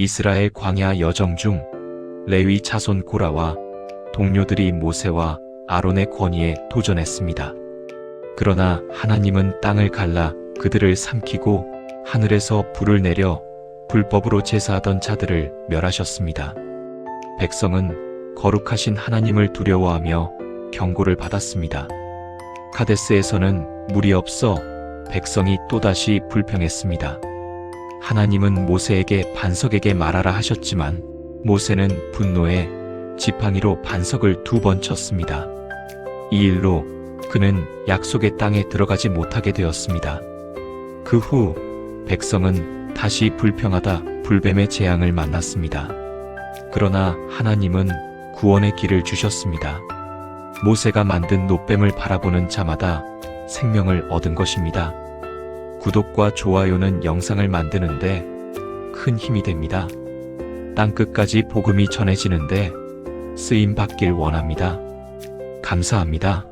이스라엘 광야 여정 중 레위 자손 고라와 동료들이 모세와 아론의 권위에 도전했습니다. 그러나 하나님은 땅을 갈라 그들을 삼키고 하늘에서 불을 내려 불법으로 제사하던 자들을 멸하셨습니다. 백성은 거룩하신 하나님을 두려워하며 경고를 받았습니다. 카데스에서는 물이 없어 백성이 또다시 불평했습니다. 하나님은 모세에게 반석에게 말하라 하셨지만 모세는 분노에 지팡이로 반석을 두 번 쳤습니다. 이 일로 그는 약속의 땅에 들어가지 못하게 되었습니다. 그 후 백성은 다시 불평하다 불뱀의 재앙을 만났습니다. 그러나 하나님은 구원의 길을 주셨습니다. 모세가 만든 노뱀을 바라보는 자마다 생명을 얻은 것입니다. 구독과 좋아요는 영상을 만드는데 큰 힘이 됩니다. 땅끝까지 복음이 전해지는데 쓰임 받길 원합니다. 감사합니다.